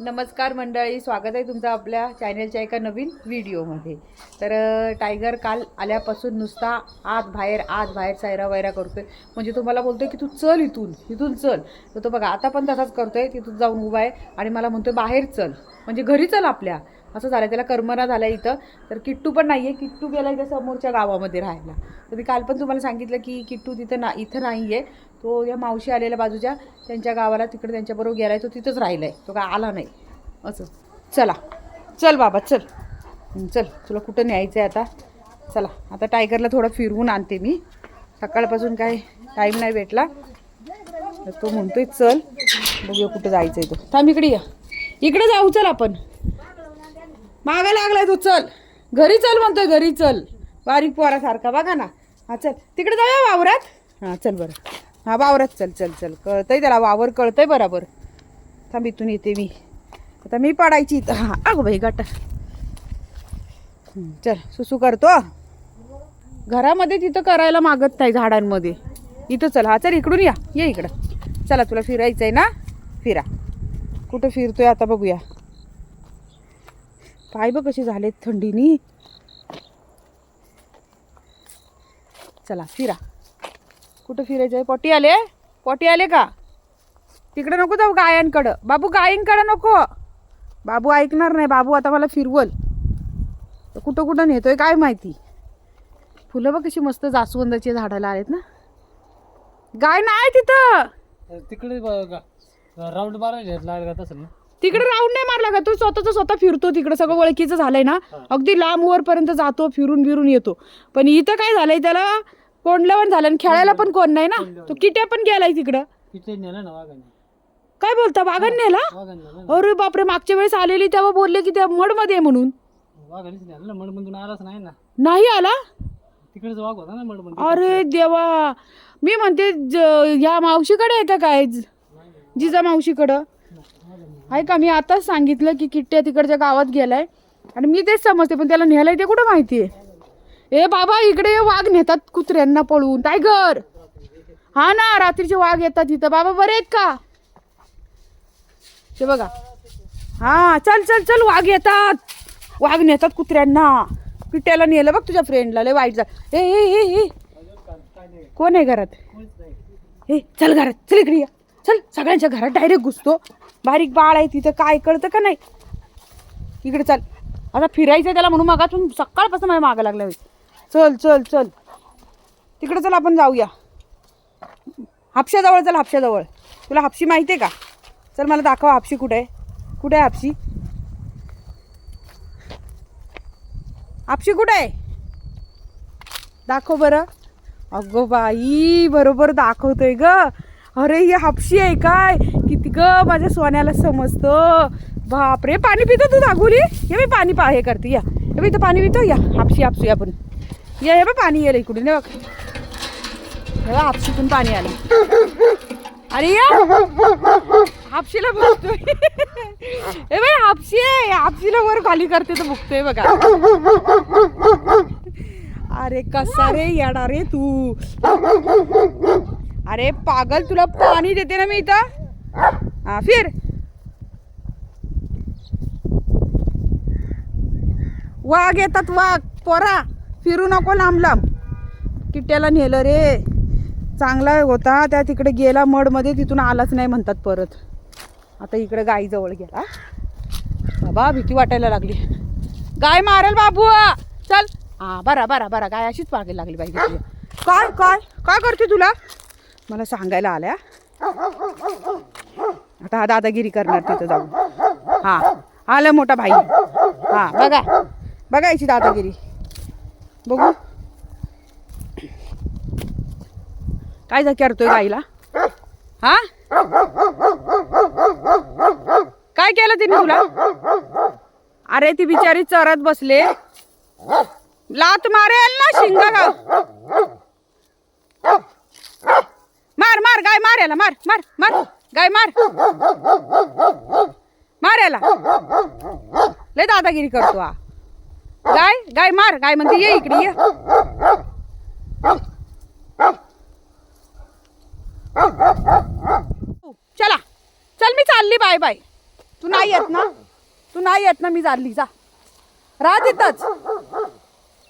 नमस्कार मंडळी स्वागत आहे तुमचं आपल्या चॅनलच्या एका नवीन व्हिडिओमध्ये. तर टायगर काल आल्यापासून नुसता आत बाहेर आत बाहेर सायरा वायरा करतोय. म्हणजे तुम्हाला बोलतोय की तू चल इथून इथून चल. तर तो बघा आता पण तसाच करतोय तिथून जाऊन उभा आहे आणि मला म्हणतोय बाहेर चल. म्हणजे घरी चल आपल्या. असं झालं त्याला कर्मना झालं इथं. तर किट्टू पण नाही आहे किट्टू गेला इथं समोरच्या गावामध्ये राहायला. तर मी काल पण तुम्हाला सांगितलं की किट्टू तिथं ना इथं नाही आहे तो या मावशी आलेल्या बाजूच्या त्यांच्या गावाला तिकडे त्यांच्याबरोबर गेला आहे तो तिथंच राहिला आहे तो काय आला नाही. असं. चला. चल बाबा चल. चल. तुला कुठं न्यायचं आहे आता? चला. आता टायगरला थोडं फिरवून आणते मी. सकाळपासून काय टाईम नाही भेटला. तर तो म्हणतोय चल. बघूया कुठं जायचं आहे तो. थांब इकडे या. इकडे जाऊ चल आपण. मागा लागलाय तू चल. घरी चल म्हणतोय घरी चल. बारीक पोरासारखा बघा ना. हा चल. तिकडे जाऊया वावरात? हां चल बरं. हां वावरात चल चल चल. कळतंय त्याला वावर कळतंय बरोबर. थांब इथून येते मी. आता मी पाडायची इथं. हां अगो बाई गट चल सुसू करतो घरामध्ये तिथं करायला मागत नाही झाडांमध्ये. इथं चल हा चल इकडून या. ये इकडं. चला तुला फिरायचं आहे ना? फिरा. कुठं फिरतोय आता बघूया. पाय बघ कसे झालेत थंडीनी. चला फिरा. कुठं फिरायचं आहे पोटी आले? पोटी आले का? तिकडे नको जाऊ गायांकडं. बाबू गायींकडं नको. बाबू ऐकणार नाही. बाबू आता मला फिरवल. तर कुठं कुठं नेतोय काय माहिती? फुलं बघ कशी मस्त जास्वंदाची झाडाला आहेत ना. गाय नाही तिथं. तिकडे राऊंड मारायला घेतला तसं ना. तिकडे राऊंड नाही मारला का? तो स्वतःच स्वतः फिरतो तिकडे. सगळं ओळखीचं झालंय ना? अगदी लांब वरपर्यंत जातो फिरून फिरून येतो. पण इथं काय झालंय त्याला? कोंडलं पण झालं आणि खेळायला पण कोण नाही ना? तो किट्या पण गेलाय तिकडं. तिथे नेलं ना वाघाने. काय बोलता? नेला? वाघाने नेलं ना. अरे बापरे मागच्या वेळेस आलेली तेव्हा बोलले की त्या मडमध्ये आहे म्हणून. वाघानेच नेलं ना मडमधून आलाच नाही ना. नाही आला? तिकडेच वाघ होता ना मडमधून. अरे देवा. मी म्हणते ज- ह्या मावशीकडे आहे का काय? जिजा मावशीकडं? आहे का मी आताच सांगितलं की किट्ट्या तिकडच्या गावात गेलाय आणि मी तेच समजते पण त्याला नेलंय ते कुठं माहिती आहे? ए बाबा इकडे वाघ नेतात कुत्र्यांना पळून टायगर हा ना रात्रीचे वाघ येतात इथं. बाबा बरे आहेत का? ते बघा. हा चल चल चल वाघ येतात. वाघ नेतात कुत्र्यांना. पिट्याला नेलं बघ तुझ्या फ्रेंडला लय वाईट जा ए ए ए ए. कोण आहे घरात? हे चल घरात चल इकडे या. चल सगळ्यांच्या घरात डायरेक्ट घुसतो. बारीक बाळ आहे तिथं काय कळतं का नाही? इकडे चल. आता फिरायचं त्याला म्हणून मागातून सकाळपासून माझ्या मागं लागला चल चल चल. तिकडे चल आपण जाऊया. हापशाजवळ चल हापशाजवळ. तुला हापशी माहिती आहे का? चल मला दाखव हापशी कुठे आहे. कुठे आहे हापशी? हापशी कुठे आहे? दाखव बरं. अगं बाई बरोबर दाखवतोय ग. अरे ही हापशी आहे काय? किती ग माझ्या सोन्याला समजतं. बापरे पाणी पितो तू दागुली? ये मी पाणी पा हे करते या. हे तर पाणी पितो या. हापशी हापसूया आपण. या बा पाणी येईल इकडून बघ. बघ हापशीतून पाणी आलं. अरे या. हापशीला बघतोय ए बाई हापशी आहे. हापशीला वर खाली करते तर बघतोय बघा. अरे कसा रे येणार रे तू? अरे पागल तुला पाणी देते ना मी इथं? हा फिर. वाघ येतात वाघ. पोरा फिरू नको लांब लांब किट्ट्याला नेलं रे. चांगला होता त्या तिकडे गेला मडमध्ये तिथून आलाच नाही म्हणतात परत. आता इकडे गाईजवळ गेला. बाबा भीती वाटायला लागली. गाय मारेल बाबू चल. हा बरा बरा बरा. गाय अशीच पाहायला लागली पाहिजे काय काय? काय करते तुला? मला सांगायला आल्या. आता हा दादागिरी करणार तिथं जाऊन. हा आलं मोठा भाई. हा बघा. बघा याची दादागिरी. बघू. काय जा करतोय गाईला हा? काय केलं तिने तुला? अरे ती बिचारी चरत बसले. लात मारेल ना शिंगा गाव मार गाय मार याला मार मार मार. गाय मार. मार याला लय दादागिरी करतो हा. गाय गाय मार. गाय म्हणते ये इकडे ये. चला. चल मी चालली बाय बाय. तू नाही येत ना? तू नाही येत ना मी चालली जा. राह तिथंच.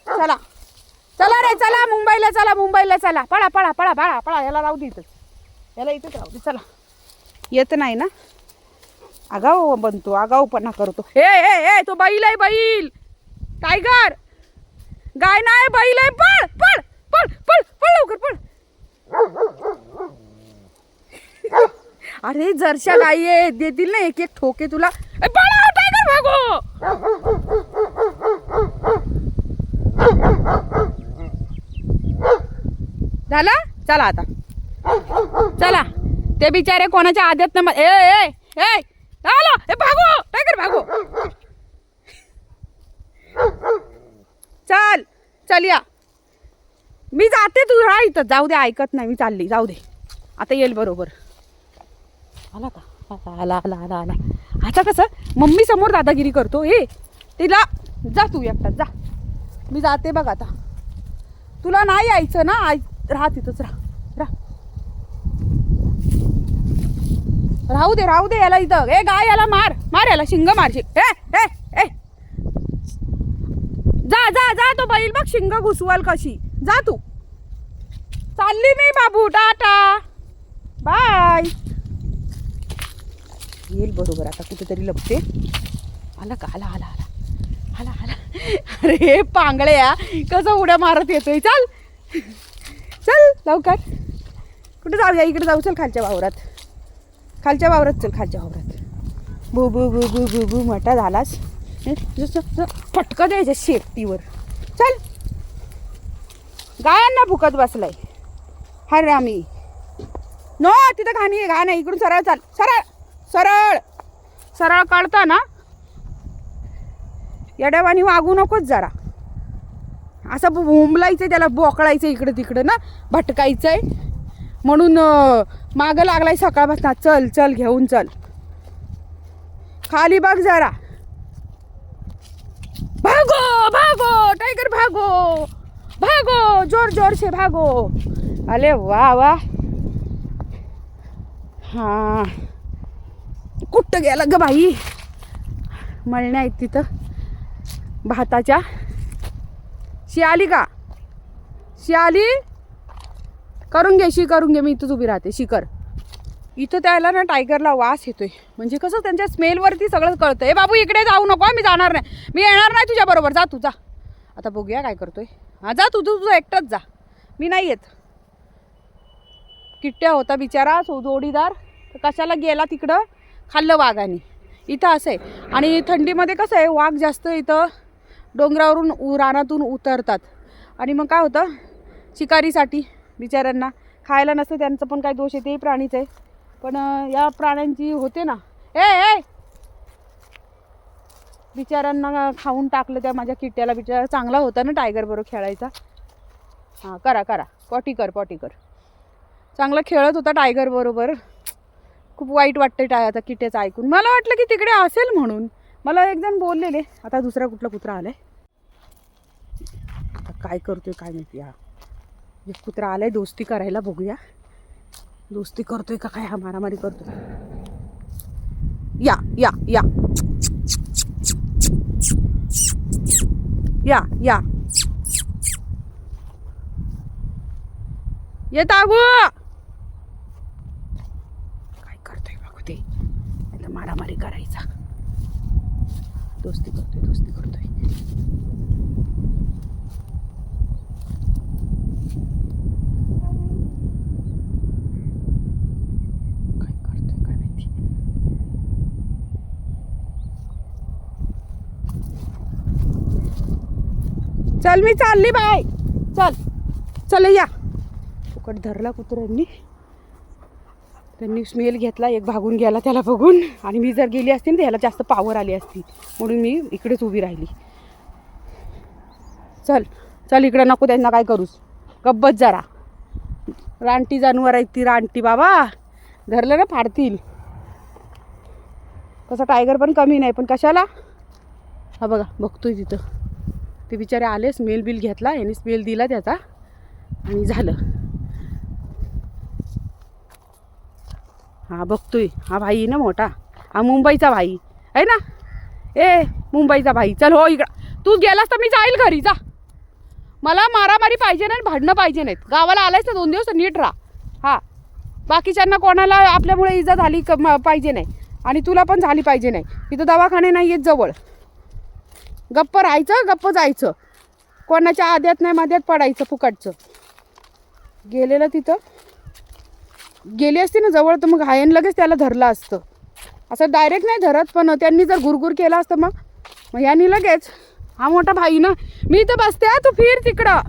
चला. चला रे चला मुंबईला चला मुंबईला चला. पळा पळा पळा पळा पळा याला राहू दे इथंच याला इथेच राहू दे चला. येत नाही ना? आगाऊ बनतो आगाऊपणा करतो हे हे हे तो. बैल आहे बैल. टायगर. गाय नाही बैल आहे. पळ पळ पळ पळ पळ लवकर पळ. अरे जरशा गाई आहे. देतील ना एक एक ठोके तुला. पळा टायगर भागो. झाला? चला आता. चला. ते बिचारे कोणाच्या आद्यात न ए ए ए आलो. ए भागो. टायगर भागो? चल चल या. मी जाते तू हा इथं. जाऊ दे ऐकत नाही. मी चालली. जाऊ दे. आता येईल बरोबर. आला का? आला आला आला आला. आता कसं? मम्मी समोर दादागिरी करतो. ए तिला जा तू एकटा. जा. मी जाते बघ आता. तुला नाही यायचं ना? आई राहा तिथंच राहा. राहा. राहू दे राहू दे याला इथं. ए गाय याला मार मार याला शिंग मारशी ए ए ए. जा जा जा तो बैल बघ शिंग घुसवाल कशी. जा तू. चालली मी बाबू टाटा. बाय. येईल बरोबर आता कुठेतरी लपते. आला का? आला आला आला. आला आला. अरे पांगळ्या कसं उड्या मारत येतोय. चल. चल लवकर. कुठे जाऊया इकडे जाऊ. चल खालच्या वावरात. खालच्या वावरात चल खालच्या वावरात. बू बू बू बू बू बू मोठा झालास. जसं जसं फटकं द्यायच्या शेपटीवर. चल. गायांना भुकत बसलाय. हर रामी नो तिथं घाणी आहे घाण आहे. इकडून सरळ चाल. सरळ. सरळ. सरळ काढता ना. येड्यावानी वागू नकोच जरा. असं बोंबलायचं त्याला बोकळायचं इकडं तिकडं ना. भटकायचं आहे म्हणून मागं लागलाय सकाळपासून. चल चल घेऊन चल. खाली बघ जरा. भागो भागो टायगर भागो. भागो जोर जोर से भागो. अरे वा वा. हा. कुठं गेला ग बाई? मळण्या आहेत तिथं. भाताच्या. शियाली का? शियाली? करून घे शी करून घे मी इथंच उभी राहते. शिकर. इथं त्याला ना टायगरला वास येतोय. म्हणजे कसं त्यांच्या स्मेलवरती सगळं कळतं हे बाबू इकडे जाऊ नको मी जाणार नाही. मी येणार नाही तुझ्याबरोबर जा तू जा. आता बघूया काय करतोय. हा जा तू तू तुझं एकटंच जा. मी नाही येत. किट्ट्या होता बिचारा सो जोडीदार. तर कशाला गेला तिकडं? खाल्लं वाघाने. इथं असं आहे. आणि थंडीमध्ये कसं आहे वाघ जास्त इथं डोंगरावरून उ- रानातून उतरतात. आणि मग काय होतं? शिकारीसाठी. बिचाऱ्यांना. खायला नसतं त्यांचं पण काय दोष आहे तेही प्राणीच आहे. पण या प्राण्यांची होते ना. ए ए! बिचाऱ्यांना खाऊन टाकलं त्या माझ्या किट्ट्याला. बिचारा चांगला होता ना टायगर बरोबर खेळायचा. हां करा करा. पॉटी कर पॉटी कर. चांगला खेळत होता टायगर बरोबर. खूप वाईट वाटतं टाय आता किट्ट्याचं ऐकून. मला वाटलं की तिकडे असेल म्हणून. मला एकजण बोललेले. आता दुसरा कुठला कुत्रा आलाय. आता काय करतोय काय माहिती हा. एक कुत्रा आलाय दोस्ती करायला बघूया. दोस्ती करतोय का काय? हा मारामारी करतोय. या या या. या या. येत आगू काय करतोय बघू ते? मारामारी करायचा. दोस्ती करतोय दोस्ती करतोय. चल मी चालली बाय. चल. चल या. फुकट धरला कुत्र्यांनी. त्यांनी स्मेल घेतला एक भागून गेला त्याला बघून. आणि मी जर गेली असती ना तर ह्याला जास्त पावर आली असती. म्हणून मी इकडेच उभी राहिली. चल चल इकडे नको त्यांना काय करूस. गब्बत जरा. रानटी जानवर आहेत ती रानटी बाबा. धरलं ना फाडतील. तसं टायगर पण कमी नाही पण कशाला? हा बघा बघतोय तिथं. ते बिचारे आले स्मेल बिल घेतला यांनी स्मेल दिला त्याचा. आणि झालं. हा बघतोय. हा भाई आहे ना मोठा. हा मुंबईचा भाई. आहे ना? ए मुंबईचा भाई. चल हो इकडं. तू गेलास तर मी जाईल घरी. जा. मला मारामारी पाहिजे नाही भांडणं पाहिजे नाहीत. गावाला आलायस ना दोन दिवस नीट राहा. हा. बाकीच्यांना कोणाला आपल्यामुळे इजा झाली क- म- पाहिजे नाही. आणि तुला पण झाली पाहिजे नाही. इथं दवाखाने नाही आहेत जवळ. गप्प राहायचं गप्प जायचं. कोणाच्या आद्यात नाही माद्यात पडायचं फुकटचं. गेलेलं तिथं. गेली असती ना जवळ तर मग हायन लगेच त्याला धरलं असतं. असं डायरेक्ट नाही धरत पण त्यांनी जर गुरगुर केला असतं मग. मग यांनी लगेच हा मोठा भाई ना मी इथं बसते तू फिर तिकडं.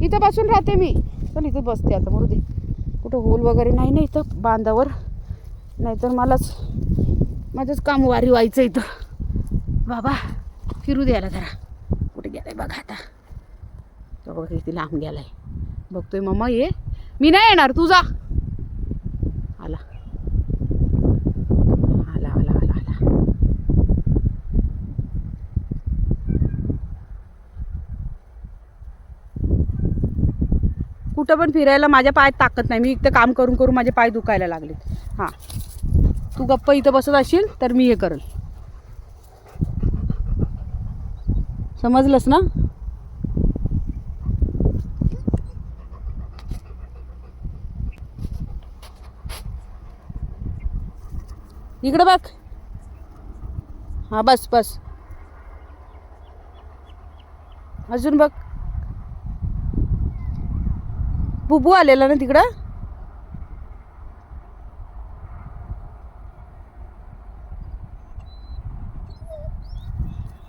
इथं बसून राहते मी. चल इथं बसते आता मरू दे. कुठं होल वगैरे नाही ना इथं बांधावर. नाहीतर मलाच माझंच काम वारी व्हायचं इथं. बाबा. फिरू द्यायला जरा. कुठे गेलाय बघा आता. तो बघा किती लांब गेलाय. बघतोय मम्मा ये. मी नाही येणार तू जा. आला. आला आला आला आला. कुठं पण फिरायला माझ्या पायात ताकद नाही. मी इथं काम करून करून माझे पाय दुखायला लागलेत. हां. तू गप्प इथं बसत असशील तर मी हे करेल. समजलंस ना? इकडं बघ. हां बस बस. अजून बघ. बुबू आलेला ना तिकडं?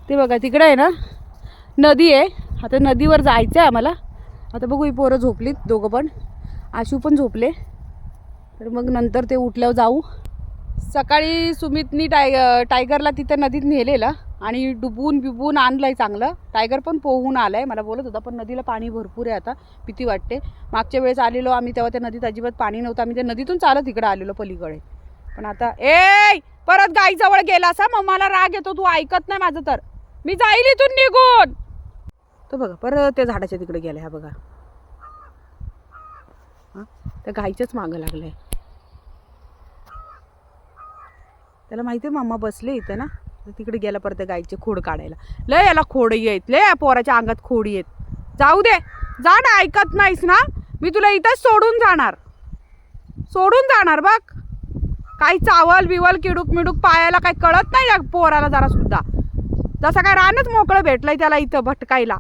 ते बघा तिकडं आहे ना? नदी आहे. आता नदीवर जायचं आहे आम्हाला. आता बघू ही पोरं झोपलीत दोघं पण. आशू पण झोपले. तर मग नंतर ते उठल्यावर जाऊ. सकाळी सुमितनी टाय टायगरला तिथं नदीत नेलेलं आणि डुबून बिबून आणलं आहे चांगलं. टायगर पण पोहून आलं आहे मला बोलत होता पण नदीला पाणी भरपूर आहे आता. भीती वाटते. मागच्या वेळेस आलेलो आम्ही तेव्हा त्या नदीत अजिबात पाणी नव्हतं. आम्ही त्या नदीतून चालत इकडे आलेलो पलीकडे. पण आता ए परत गाईजवळ गेला असा मग मला राग येतो. तू ऐकत नाही माझं तर. मी जाईल इथून निघून. तो बघा परत त्या झाडाच्या तिकडे गेला ह्या बघा. हा? त्या गायच्याच मागं लागलंय. त्याला माहिती आहे मामा बसले इथं ना? तिकडे गेला परत गायचे गाईचे खोड काढायला. लय याला खोड येत लय या पोराच्या अंगात खोड येत. जाऊ दे जा ना ऐकत नाहीस ना? मी तुला इथंच सोडून जाणार. सोडून जाणार बघ. काही चावल बिवल किडूक मिडूक पायाला काही कळत नाही या पोराला जरा सुद्धा जसं काय रानच मोकळं भेटलंय त्याला इथं भटकायला.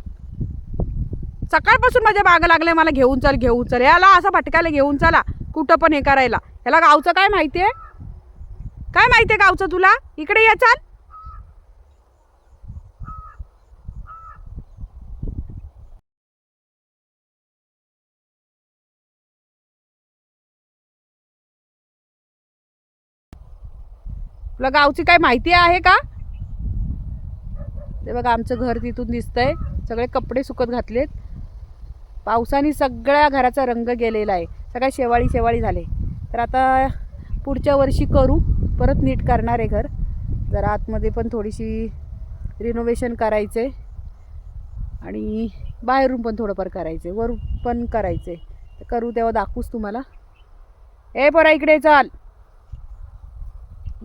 सकाळपासून माझ्या मागं लागले मला घेऊन चल घेऊन चल. याला असं भटकायला घेऊन चला कुठं पण हे करायला. याला गावचं काय माहिती आहे? काय माहिती आहे गावचं तुला? इकडे ये चाल. तुला गावची काय माहिती आहे का? ते बघा आमचं घर तिथून दिसतंय. सगळे कपडे सुकत घातलेत. पावसाने सगळ्या घराचा रंग गेलेला आहे. सगळ्या शेवाळी शेवाळी झाले. तर आता पुढच्या वर्षी करू. परत नीट करणार आहे घर. जरा आतमध्ये पण थोडीशी रिनोव्हेशन करायचं आहे आणि बाहेरून पण थोडंफार करायचं आहे वरून पण करायचं आहे तर करू तेव्हा दाखवूच तुम्हाला. ए पोरा इकडे चाल.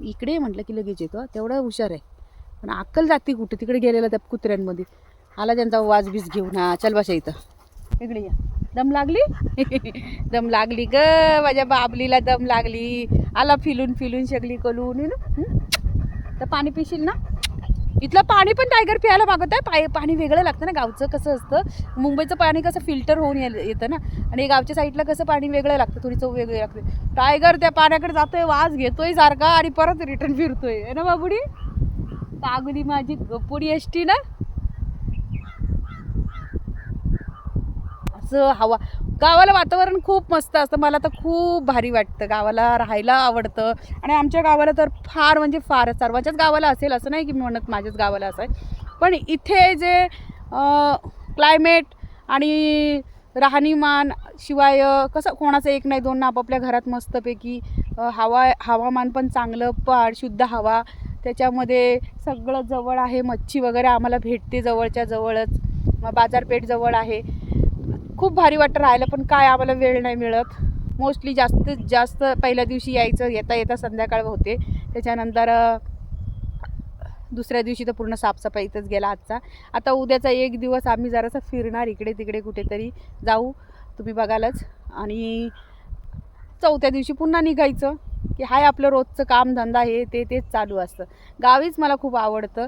इकडे म्हटलं की लगेच येतो. तेवढा हुशार आहे. पण अक्कल जाते कुठे. तिकडे गेलेला त्या कुत्र्यांमध्ये. आला त्यांचा वाजबीज घेऊन. हा चल बसा इथं. इकडे या. दम लागली? दम लागली ग माझ्या बाबलीला दम लागली. आला फिलून फिलून शकली कलून तर पाणी पिशील ना? इथलं पाणी पण टायगर प्यायला मागत आहे. पाय पाणी वेगळं लागतं ना गावचं कसं असतं? मुंबईचं पाणी कसं फिल्टर होऊन येतं ना? आणि गावच्या साईडला कसं पाणी वेगळं लागतं थोडी चव वेगळी लागते. टायगर त्या पाण्याकडे जातोय वास घेतोय सारखा आणि परत रिटर्न फिरतोय. ना बाबुडी? कागुली माझी गपुडी एसटी ना? असं हवा. गावाला वातावरण खूप मस्त असतं. मला तर खूप भारी वाटतं. गावाला राहायला आवडतं. आणि आमच्या गावाला तर फार म्हणजे फार सर्वांच्याच गावाला असेल असं नाही की मी म्हणत माझ्याच गावाला असं आहे. पण इथे जे क्लायमेट आणि राहणीमान शिवाय कसं कोणाचं एक नाही दोन ना आपापल्या घरात मस्तपैकी हवा हवामान पण चांगलं पाड शुद्ध हवा. त्याच्यामध्ये सगळं जवळ आहे. मच्छी वगैरे आम्हाला भेटते जवळच्या जवळच. मग बाजारपेठ जवळ आहे. खूप भारी वाटतं राहायला पण काय आम्हाला वेळ नाही मिळत. मोस्टली जास्तीत जास्त पहिल्या दिवशी यायचं येता येता संध्याकाळ होते. त्याच्यानंतर दुसऱ्या दिवशी तर पूर्ण साफसफाईतच गेला आजचा. आता उद्याचा एक दिवस आम्ही जरासं फिरणार इकडे तिकडे कुठेतरी. जाऊ तुम्ही बघालच. आणि चौथ्या दिवशी पुन्हा निघायचं की हाय आपलं रोजचं काम धंदा हे ते तेच चालू असतं. गावीच मला खूप आवडतं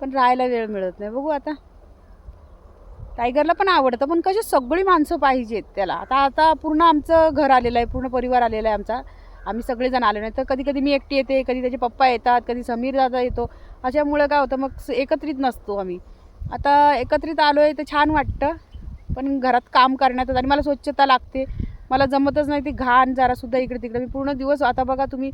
पण राहायला वेळ मिळत नाही. बघू आता. टायगरला पण आवडतं पण कशी सगळी माणसं पाहिजेत त्याला. आता आता पूर्ण आमचं घर आलेलं आहे पूर्ण परिवार आलेला आहे आमचा. आम्ही सगळेजण आलो नाही तर कधी कधी मी एकटी येते कधी त्याचे पप्पा येतात कधी समीर दादा येतो. अशामुळे काय होतं मग स- एकत्रित नसतो आम्ही. आता एकत्रित आलो आहे तर छान वाटतं पण घरात काम करण्यातच आणि मला स्वच्छता लागते. मला जमतच नाही ती घाण जरासुद्धा इकडे तिकडे मी पूर्ण दिवस आता बघा तुम्ही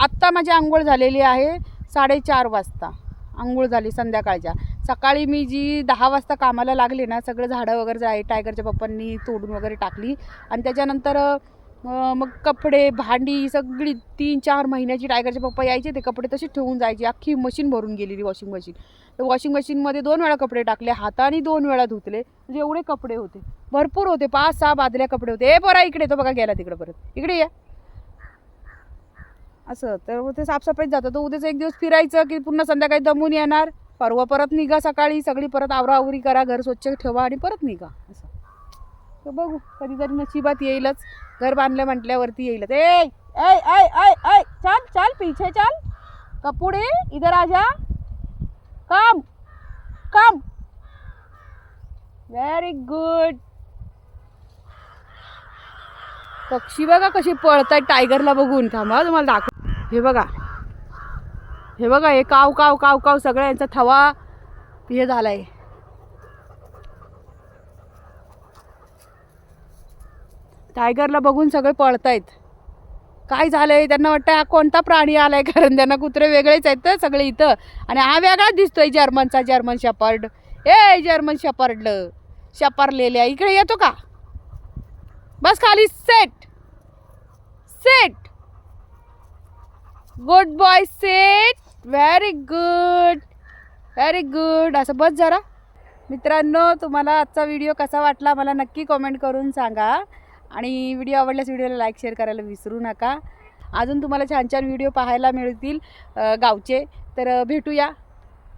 आत्ता माझी आंघोळ झालेली आहे साडेचार वाजता. आंघोळ झाली संध्याकाळच्या. सकाळी मी जी दहा वाजता कामाला लागले ना सगळं झाडं वगैरे आहे टायगरच्या पप्पांनी तोडून वगैरे टाकली. आणि त्याच्यानंतर मग कपडे भांडी सगळी तीन चार महिन्याची टायगरचे पप्पा यायचे ते कपडे तसे ठेवून जायचे. अख्खी मशीन भरून गेलेली वॉशिंग मशीन. तर वॉशिंग मशीनमध्ये दोन वेळा कपडे टाकले हाताने दोन वेळा धुतले. म्हणजे एवढे कपडे होते. भरपूर होते पाच सहा बादल्या कपडे होते. ए बरा इकडे तो बघा गेला तिकडे परत. इकडे या. असं. तर ते साफसफाईत जातं. तर उद्याच एक दिवस फिरायचं की पुन्हा संध्याकाळी दमून येणार. परवा परत निघा सकाळी. सगळी परत आवराआवरी करा. घर स्वच्छ ठेवा आणि परत निघा. असं. तर बघू. कधीतरी नशिबात येईलच. घर बांधलं म्हटल्यावरती येईलच. ए ऐ ऐ ऐ ऐ चाल चाल पीछे चाल. कपुडे इधर आजा काम काम व्हेरी गुड पक्षी बघा कशी पळतायत. टायगरला बघून थांबा. तुम्हाला दाखव हे बघा. हे बघा हे काव काव काव काव सगळं यांचा थवा हे झालाय. टायगरला बघून सगळे पळतायत. काय झालंय? त्यांना वाटतं कोणता प्राणी आलाय? कारण त्यांना कुत्रे वेगळेच आहेत तर सगळे इथं. आणि हा वेगळाच दिसतोय जर्मनचा जर्मन शपर्ड. A German शपर्ड. शपारलेल्या इकडे येतो का? बस खाली. Set. Set. Good boy set very good very good असं बस जरा. मित्रांनो तुम्हाला आजचा व्हिडिओ कसा वाटला मला नक्की कमेंट करून सांगा. आणि व्हिडिओ आवडल्यास व्हिडिओला लाईक शेअर करायला विसरू नका. अजून तुम्हाला छान छान व्हिडिओ पाहायला मिळतील गावचे. तर भेटूया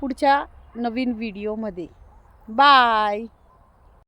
पुढच्या नवीन व्हिडिओमध्ये बाय